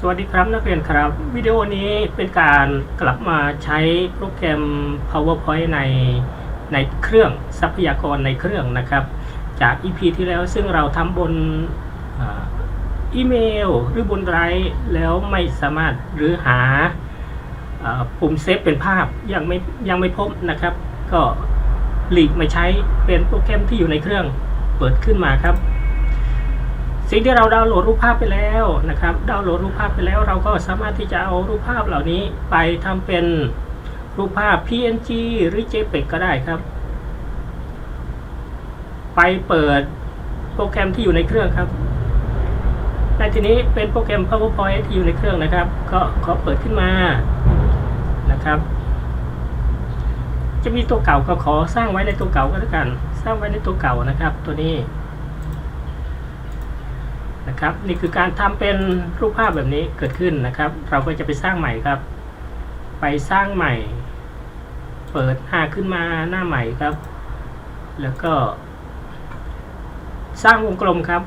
สวัสดีครับนักเรียนครับ วิดีโอนี้เป็นการกลับมาใช้โปรแกรม PowerPoint ในในเครื่องทรัพยากรในเครื่องนะครับ จาก EP ที่แล้วซึ่งเราทำบนอ,อีเมลหรือบนไรฟ์แล้วไม่สามารถหรือหาอ่าปุ่มเซฟเป็นภาพยังไม่ยังไม่พบนะครับ ก็หลีกมาใช้เป็นโปรแกรมที่อยู่ในเครื่องเปิดขึ้นมาครับ สิ่งที่เราดาวน์โหลดรูปภาพไปแล้วนะครับ ดาวน์โหลดรูปภาพไปแล้วเราก็สามารถที่จะเอารูปภาพเหล่านี้ไปทำเป็นรูปภาพ PNG หรือ JPEG ก็ได้ครับ ไปเปิดโปรแกรมที่อยู่ในเครื่องครับในทีนี้เป็นโปรแกรม PowerPoint ที่อยู่ในเครื่องนะครับ ก็ขอเปิดขึ้นมานะครับ จะมีตัวเก่าก็ขอสร้างไว้ในตัวเก่าก็แล้วกัน สร้างไว้ในตัวเก่านะครับ ตัวนี้ นะครับ นี่คือการทำเป็นรูปภาพแบบนี้เกิดขึ้นนะครับ เราก็จะไปสร้างใหม่ครับ ไปสร้างใหม่ เปิดหาขึ้นมาหน้าใหม่ครับ แล้วก็ สร้างวงกลมครับ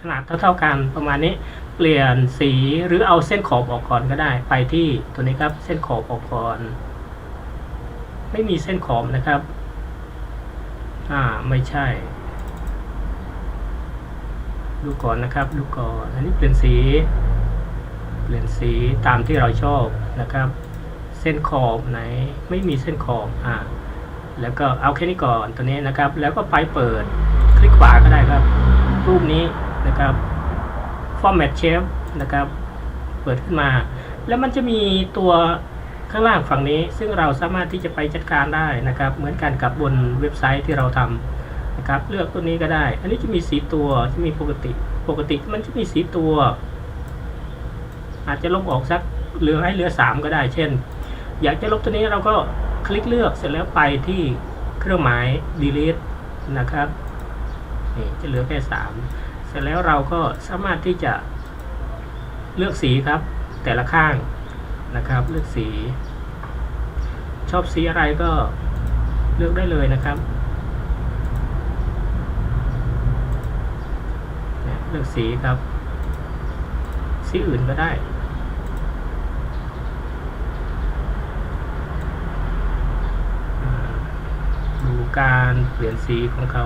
ขนาดเท่าๆกันประมาณนี้เปลี่ยนสีหรือเอาเส้นขอบออกก่อนก็ได้ ไปที่ตัวนี้ครับเส้นขอบออกก่อน ไม่มีเส้นขอบนะครับ อ่าไม่ใช่ ดูก่อนนะครับ ดูก่อน อันนี้เปลี่ยนสี เปลี่ยนสีตามที่เราชอบนะครับ เส้นขอบไหนไม่มีเส้นขอบอ่าแล้วก็เอาแค่นี้ก่อนตัวนี้นะครับ แล้วก็ไปเปิดคลิกขวาก็ได้ครับ รูปนี้นะครับ format shape นะครับ เปิดขึ้นมา แล้วมันจะมีตัว ข้างล่างฝั่งนี้ซึ่งเราสามารถที่จะไปจัดการได้นะครับ เหมือนกันกับบนเว็บไซต์ที่เราทำนะครับเลือกตัวนี้ก็ได้ อันนี้จะมีสีตัวจะมีปกติปกติมันจะมีสีตัว อาจจะลบออกสักเหลือให้เหลือ 3 ก็ได้ เช่น อยากจะลบตัวนี้เราก็คลิกเลือกเสร็จแล้วไปที่เครื่องหมาย delete นะครับนี่จะเหลือแค่ 3 เสร็จแล้วเราก็สามารถที่จะเลือกสีครับแต่ละข้างนะครับ เลือกสี ชอบสีอะไรก็เลือกได้เลยนะครับเลือกสีครับ สีอื่นก็ได้ดูการเปลี่ยนสีของเขา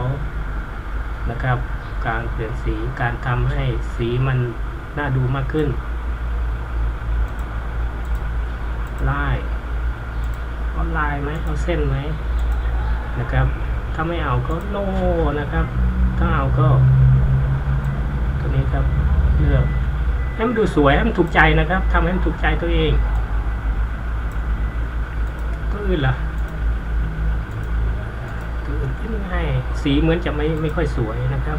นะครับ การเปลี่ยนสีการทำให้สีมันน่าดูมากขึ้นไลาย เอาลายไหมเอาเส้นไหมนะครับ ถ้าไม่เอาก็โนนะครับ ถ้าเอาก็ตัวนี้ครับเลือกให้มันดูสวยให้มันถูกใจนะครับทำให้มันถูกใจตัวเองตัวอื่นล่ะตัวอื่นที่ไม่ให้สีเหมือนจะไม่ไม่ค่อยสวยนะครับ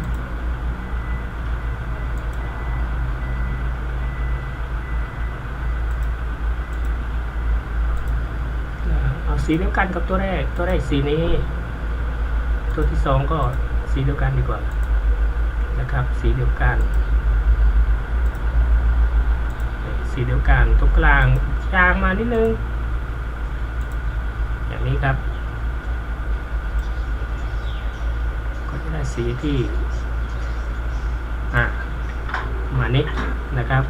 เอา สีเดียวกันกับตัวแรก ตัวแรกสีนี้ ตัวที่สองก็สีเดียวกันดีกว่า นะครับ สีเดียวกัน สีเดียวกันตรงกลางจางมานิดนึง อย่างนี้ครับ ก็จะได้สีที่อ่ามานี้นะครับ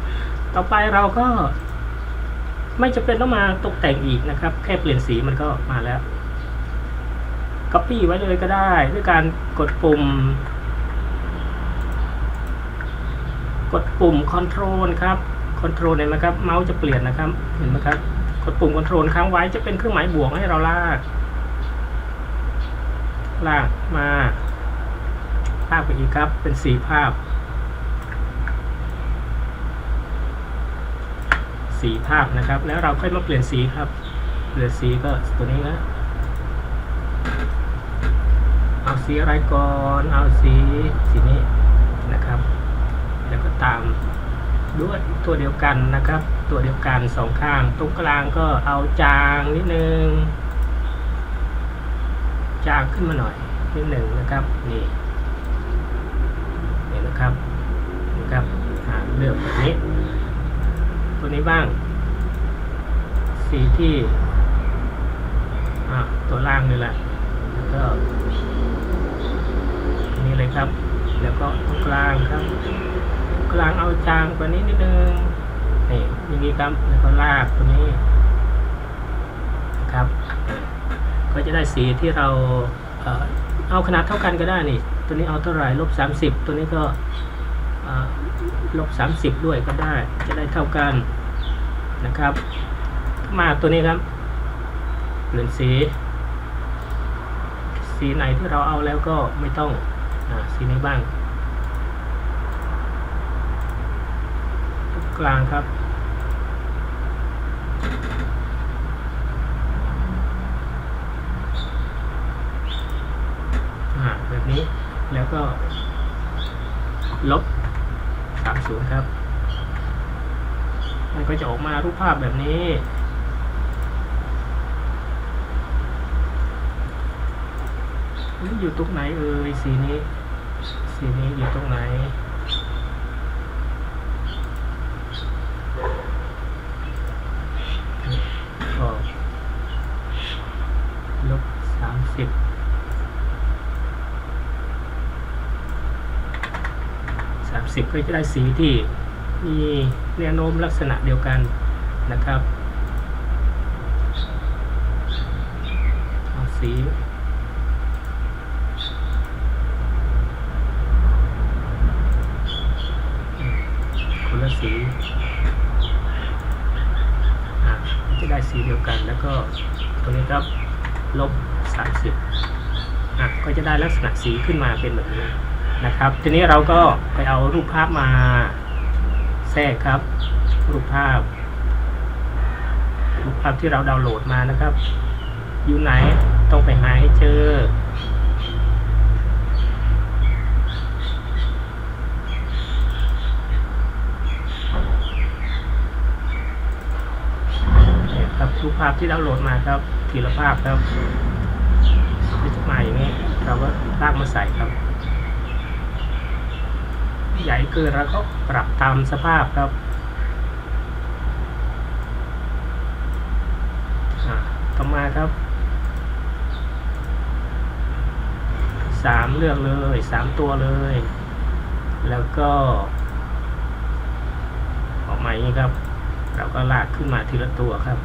ต่อไปเราก็ ไม่จำเป็นต้องมาตกแต่งอีกนะครับ แค่เปลี่ยนสีมันก็มาแล้ว Copy ไว้เลยก็ได้ ด้วยการกดปุ่ม กดปุ่ม Control ครับ Control เห็นไหมครับ เมาส์จะเปลี่ยนนะครับ เห็นไหมครับ กดปุ่ม Control ค้างไว้จะเป็นเครื่องหมายบวกให้เราลาก ลากมา ลากไปอีกครับ เป็นสีภาพ สีภาพนะครับ แล้วเราค่อยมาเปลี่ยนสีครับ เปลี่ยนสีก็ตัวนี้นะเอาสีอะไรก่อนเอาสีสีนี้นะครับ แล้วก็ตามด้วยตัวเดียวกันนะครับ ตัวเดียวกันสองข้าง ตรงกลางก็เอาจางนิดนึง จางขึ้นมาหน่อยนิดหนึ่งนะครับนี่นี่นะครับนะครับเลือกแบบนี้ ตัวนี้บ้าง สีที่อ่ตัวล่างนี่แหละแล้วก็นี่เลยครับ แล้วก็ตรงกลางครับกลางเอาจางกว่านี้นิดนึงนี่อย่างนี้ครับแล้วก็ลากตัวนี้ครับ ก็จะได้สีที่เราเอาขนาดเท่ากันก็ได้นี่ ตัวนี้เอาเท่าไหร่ลบสามสิบตัวนี้ก็ลบสามสิบด้วยก็ได้ จะได้เท่ากัน นะครับ มาตัวนี้ครับเปลี่ยนสี สีไหนที่เราเอาแล้วก็ไม่ต้องอสีไหนบ้าง กลางครับ แบบนี้แล้วก็ลบ 30 ครับ มันก็จะออกมารูปภาพแบบนี้ อยู่ตรงไหนเอ่ยสีนี้ สีนี้อยู่ตรงไหนก็ลบสามสิบสามสิบก็จะได้สีที่ มีแนวโน้มลักษณะเดียวกันนะครับสีคนละสีอะจะได้สีเดียวกันแล้วก็ตรงนี้ครับลบ 30อะก็จะได้ลักษณะสีขึ้นมาเป็นแบบนี้นะครับ ทีนี้เราก็ไปเอารูปภาพมา แทรกครับ รูปภาพ รูปภาพที่เราดาวน์โหลดมานะครับ อยู่ไหนต้องไปหาให้เจอ ครับรูปภาพที่เราโหลดมาครับทีละภาพครับที่จะมาอย่างนี้เราก็ลากมาใส่ครับ ใหญ่เกินเราก็ปรับตามสภาพครับอ่าต่อมาครับสามเลือกเลยสามตัวเลย แล้วก็ออกมาอย่างนี้ครับ เราก็ลากขึ้นมาทีละตัวครับ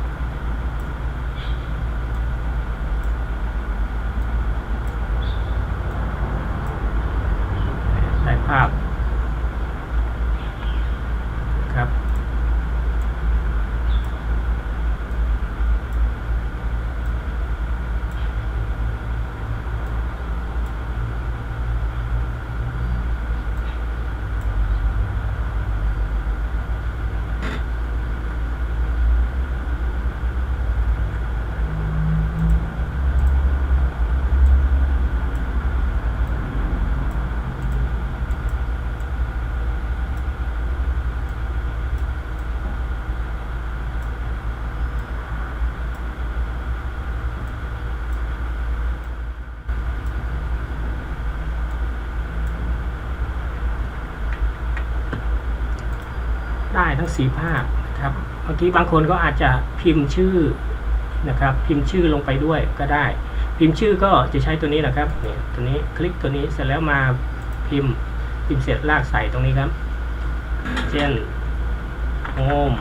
สีภาพนะครับบางทีบางคนก็อาจจะพิมพ์ชื่อนะครับ พิมพ์ชื่อลงไปด้วยก็ได้ พิมพ์ชื่อก็จะใช้ตัวนี้นะครับเนี่ยตัวนี้คลิกตัวนี้เสร็จแล้วมาพิมพ์พิมพ์เสร็จลากใส่ตรงนี้ครับ เช่นโฮม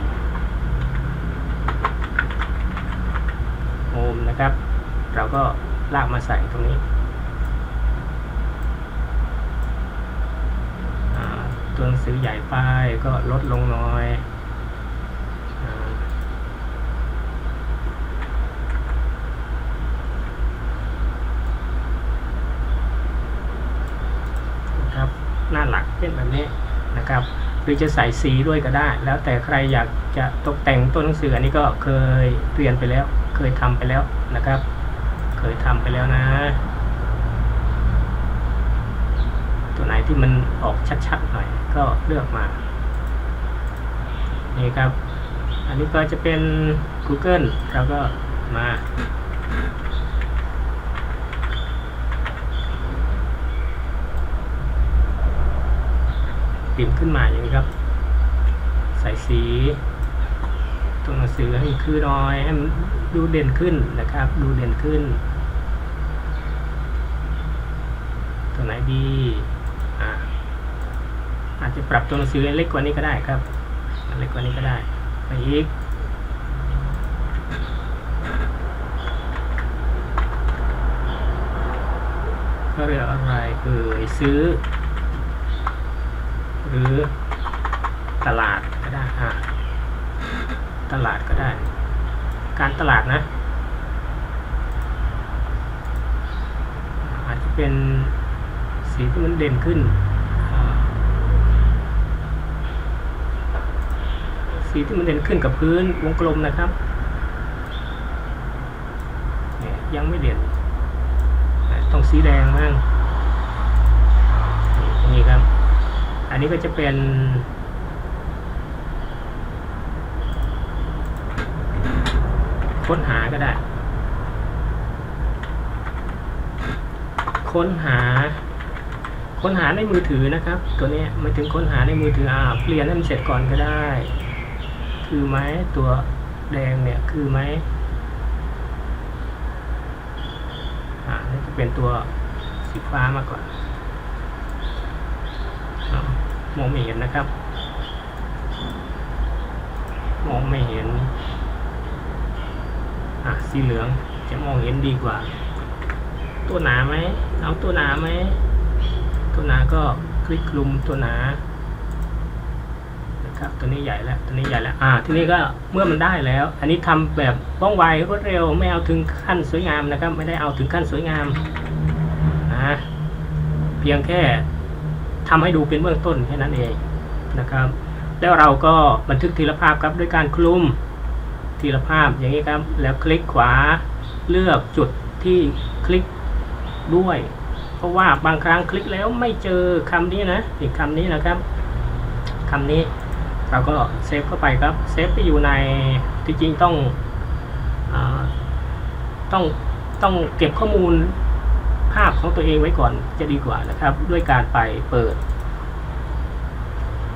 โฮมนะครับ เราก็ลากมาใส่ตรงนี้ อ่า ตัวหนังสือใหญ่ไปก็ลดลงน่อยนะครับหน้าหลักเป็นแบบนี้นะครับหรือจะใส่สีด้วยก็ได้ แล้วแต่ใครอยากจะตกแต่งตัวหนังสืออันนี้ก็เคยเรียนไปแล้ว เคยทำไปแล้วนะครับ เคยทำไปแล้วนะ ตัวไหนที่มันออกชัดๆหน่อย ก็เลือกมานี่ครับ อันนี้ก็จะเป็น Google เราก็มาพิมพ์ขึ้นมาอย่างนี้ครับ ใส่สีตัวหนังสือให้คือน้อยให้มันดูเด่นขึ้นนะครับ ดูเด่นขึ้น ตัวไหนดี จะปรับตัวหนังสือเล็กกว่านี้ก็ได้ครับ เล็กกว่านี้ก็ได้ ไปอีกก็เรียกอะไรเอ่ยซื้อ หรือตลาดก็ได้อะตลาดก็ได้ การตลาดนะอาจจะเป็นสีที่มันเด่นขึ้นอ่า สีที่มันเด่นขึ้นกับพื้นวงกลมนะครับเนี่ยยังไม่เด่น ต้องสีแดงบ้างนี่ครับ อันนี้ก็จะเป็นค้นหาก็ได้ ค้นหา ค้นหาในมือถือนะครับ ตัวนี้ไม่ถึงค้นหาในมือถืออ่าเปลี่ยนให้มันเสร็จก่อนก็ได้ คือไหมตัวแดงเนี่ยคือไหมอ่านี่จะเป็นตัวสีฟ้ามากกว่าอ่ามองไม่เห็นนะครับ มองไม่เห็น อะสีเหลืองจะมองเห็นดีกว่า ตัวหนาไหมเอาตัวหนาไหมตัวหนาก็คลิกลุมตัวหนา ครับตัวนี้ใหญ่แล้วตัวนี้ใหญ่แล้วอ่าทีนี้ก็เมื่อมันได้แล้ว อันนี้ทำแบบว่องไวรวดเร็วไม่เอาถึงขั้นสวยงามนะครับ ไม่ได้เอาถึงขั้นสวยงามนะเพียงแค่ทำให้ดูเป็นเบื้องต้นแค่นั้นเองนะครับ แล้วเราก็บันทึกทีละภาพครับด้วยการคลุมทีละภาพอย่างนี้ครับ แล้วคลิกขวาเลือกจุดที่คลิกด้วย เพราะว่าบางครั้งคลิกแล้วไม่เจอคำนี้นะอีกคำนี้นะครับคำนี้ เราก็เซฟเข้าไปครับเซฟไปอยู่ในที่จริงต้องอต้องต้องเก็บข้อมูลภาพของตัวเองไว้ก่อนจะดีกว่านะครับ ด้วยการไปเปิด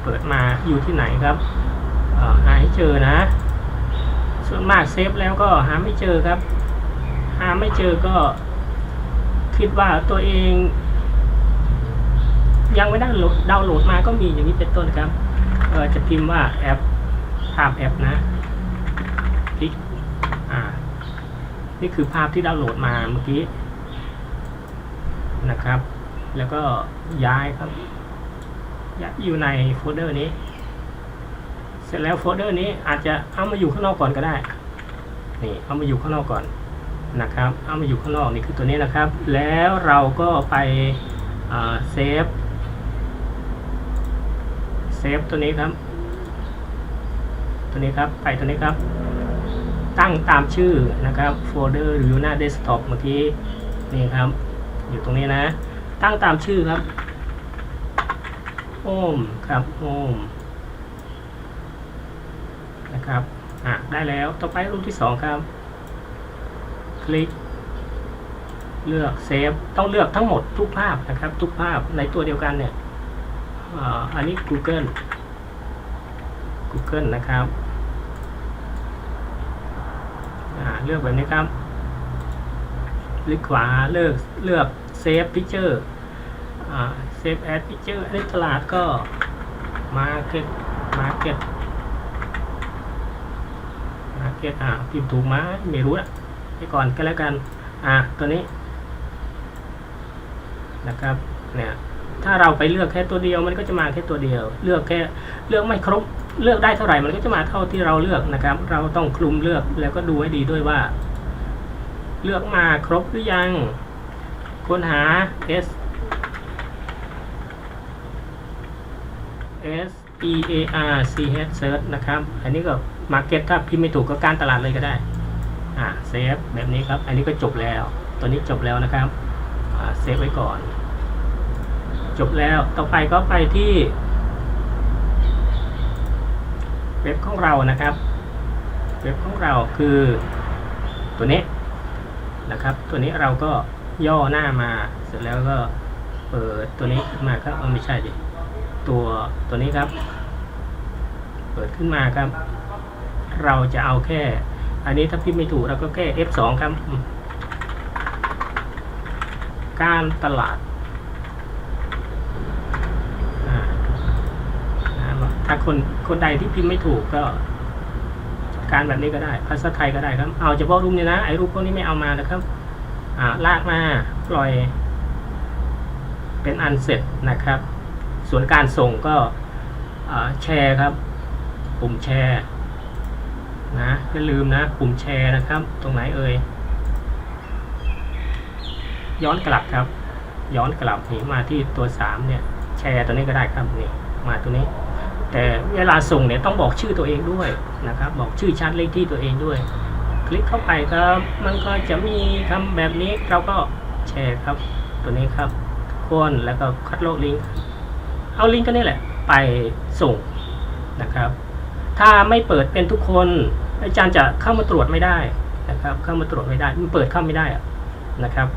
เปิดมาอยู่ที่ไหนครับหาให้เจอนะ ส่วนมากเซฟแล้วก็หาไม่เจอครับ หาไม่เจอก็คิดว่าตัวเอง ยังไม่ได้โหลดดาวน์โหลดมาก็มีอย่างนี้เป็นต้นครับ เออจะพิมพ์ว่าแอปภาพแอปนะคลิกอ่า นี่คือภาพที่ดาวน์โหลดมาเมื่อกี้นะครับ แล้วก็ย้ายครับย้ายอยู่ในโฟลเดอร์นี้ เสร็จแล้วโฟลเดอร์นี้อาจจะเอามาอยู่ข้างนอกก่อนก็ได้นี่เอามาอยู่ข้างนอกก่อนนะครับ เอามาอยู่ข้างนอกนี่คือตัวนี้นะครับ แล้วเราก็ไปเซฟ ฟตัวนี้ครับ ตัวนี้ครับไปตัวนี้ครับ ตั้งตามชื่อนะครับโฟลเดอร์หรืออยู่หน้าเดสก์ท็อปเมื่อกี้นี่ครับ อยู่ตรงนี้นะ ตั้งตามชื่อครับโอมครับโอมนะครับอะได้แล้วต่อไปรูปที่สองครับ คลิก เลือกเซฟต้องเลือกทั้งหมดทุกภาพนะครับ ทุกภาพในตัวเดียวกันเนี่ย อันนี้ Google Google นะครับเลือกแบบนี้ครับคลิกขวาเลือกเลือก Save Picture อ่า Save as Picture อันตลาดก็ Market Market Market อ่าพิมพ์ถูกไหมไม่รู้นะไปก่อนก็แล้วกัน อ่าตัวนี้นะครับเนี่ย ถ้าเราไปเลือกแค่ตัวเดียวมันก็จะมาแค่ตัวเดียว เลือกแค่เลือกไม่ครบเลือกได้เท่าไหร่มันก็จะมาเท่าที่เราเลือกนะครับ เราต้องคลุมเลือกแล้วก็ดูให้ดีด้วยว่า เลือกมาครบหรือยัง ค้นหา S S E A R C H search นะครับ อันนี้ก็ Market ถ้าพิมพ์ไม่ถูกก็การตลาดเลยก็ได้ อ่าเซฟแบบนี้ครับ อันนี้ก็จบแล้ว ตัวนี้จบแล้วนะครับ เซฟไว้ก่อน จบแล้วต่อไปก็ไปที่ เว็บของเรานะครับ เว็บของเราคือตัวนี้นะครับ ตัวนี้เราก็ย่อหน้ามาเสร็จแล้วก็เปิดตัวนี้ขึ้นมาครับไม่ใช่ดิตัวตัวนี้ครับ เปิดขึ้นมาครับ เราจะเอาแค่ อันนี้ถ้าพิมพ์ไม่ถูกเราก็แค่ F2 ครับ การตลาด อ่า ถ้าคนคนใดที่พิมพ์ไม่ถูกก็ การแบบนี้ก็ได้ ภาษาไทยก็ได้ครับ เอาเฉพาะรูปนี้นะ ไอ้รูปพวกนี้ไม่เอามานะครับ อ่า ลากมาปล่อย เป็นอันเสร็จนะครับ ส่วนการส่งก็อ่าแชร์ครับ ปุ่มแชร์นะอย่าลืมนะ ปุ่มแชร์นะครับ ตรงไหนเอ่ย ย้อนกลับครับ ย้อนกลับนี่มาที่ตัวสามเนี่ย แชร์ตัวนี้ก็ได้ครับนี่มาตัวนี้ แต่เวลาส่งเนี่ยต้องบอกชื่อตัวเองด้วยนะครับ บอกชื่อชั้นเลขที่ตัวเองด้วย คลิกเข้าไปครับ มันก็จะมีคำแบบนี้เราก็แชร์ครับ ตัวนี้ครับกคนแล้วก็คัดลอกลิงก์เอาลิงก์ก็นี่แหละ ไปส่งนะครับ ถ้าไม่เปิดเป็นทุกคนอาจารย์จะเข้ามาตรวจไม่ได้นะครับ เข้ามาตรวจไม่ได้มันเปิดเข้าไม่ได้อะนะครับ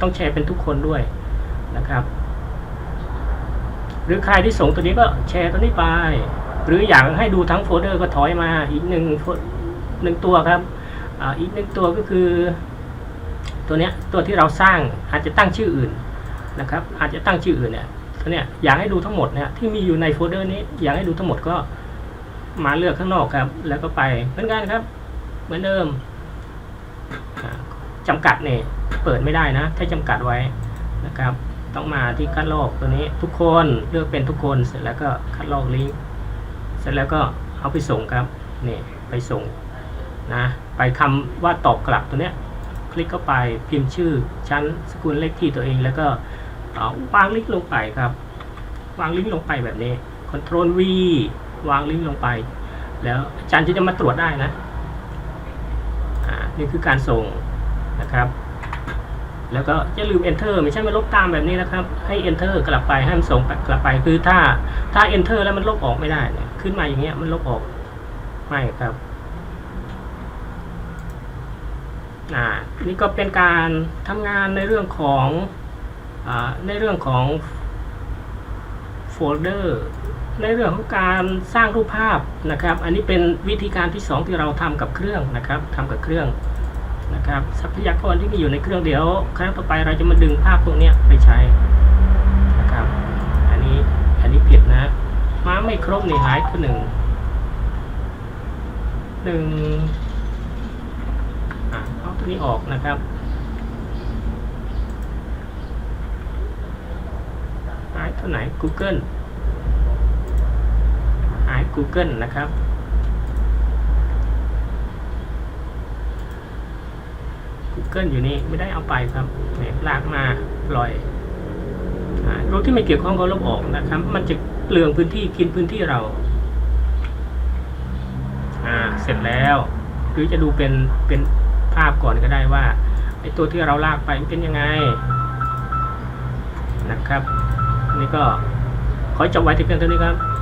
ต้องแชร์เป็นทุกคนด้วยนะครับ หรือใครที่ส่งตัวนี้ก็แชร์ตัวนี้ไป หรืออยากให้ดูทั้งโฟลเดอร์ก็ถอยมาอีกหนึ่งหนึ่งตัวครับออีกหนึ่งตัวก็คือ ตัวเนี้ยตัวที่เราสร้างอาจจะตั้งชื่ออื่นนะครับ อาจจะตั้งชื่ออื่นเนี่ยตัวเนี้ยอยากให้ดูทั้งหมดเนี่ยที่มีอยู่ในโฟลเดอร์นี้อยากให้ดูทั้งหมดก็มาเลือกข้างนอกครับ แล้วก็ไปเหมือนกันครับ เหมือนเดิมอ่าจำกัดเนี่ยเปิดไม่ได้นะ ถ้าจำกัดไว้นะครับ ต้องมาที่คัดลอกตัวนี้ทุกคนเลือกเป็นทุกคนเสร็จแล้วก็คัดลอกลิงก์เสร็จแล้วก็เอาไปส่งครับนี่ไปส่งนะไปคำว่าตอบกลับตัวเนี้ยคลิกเข้าไปพิมพ์ชื่อชั้นสกุลเลขที่ตัวเองแล้วก็วางลิงก์ลงไปครับ วางลิงก์ลงไปแบบนี้ Ctrl V วางลิงก์ลงไป แล้วอาจารย์จะมาตรวจได้นะนี่คือการส่งนะครับ แล้วก็อย่าลืม enter ไม่ใช่มาลบตามแบบนี้นะครับ ให้ enter กลับไปให้มันส่งกลับไปคือถ้าถ้า enter แล้วมันลบออกไม่ได้เนี่ยขึ้นมาอย่างเงี้ยมันลบออกไม่ครับอ่านี่ก็เป็นการทำงานในเรื่องของอาในเรื่องของโฟลเดอร์ในเรื่องของการสร้างรูปภาพนะครับ อันนี้เป็นวิธีการที่สองที่เราทำกับเครื่องนะครับทำกับเครื่อง นะครับทรัพยากรที่มีอยู่ในเครื่องเดี๋ยวครั้งต่อไปเราจะมาดึงภาพพวกนี้ไปใช้นะครับอันนี้อันนี้ผิดนะม้าไม่ครบนี่หายคือหนึ่งหนึ่งอะเอาตัวนี้ออกนะครับหายตัวไหน Google หาย Google นะครับ Google อยู่นี่ไม่ได้เอาไปครับเนี่ยลากมาปล่อยรูปที่ไม่เกี่ยวข้องก็ลบออกนะครับ มันจะเปลืองพื้นที่กินพื้นที่เราอ่าเสร็จแล้วหรือจะดูเป็นเป็นภาพก่อนก็ได้ว่าไอตัวที่เราลากไปเป็นยังไงนะครับ นี่ก็ขอจบไว้ที่เพียงเท่านี้ครับ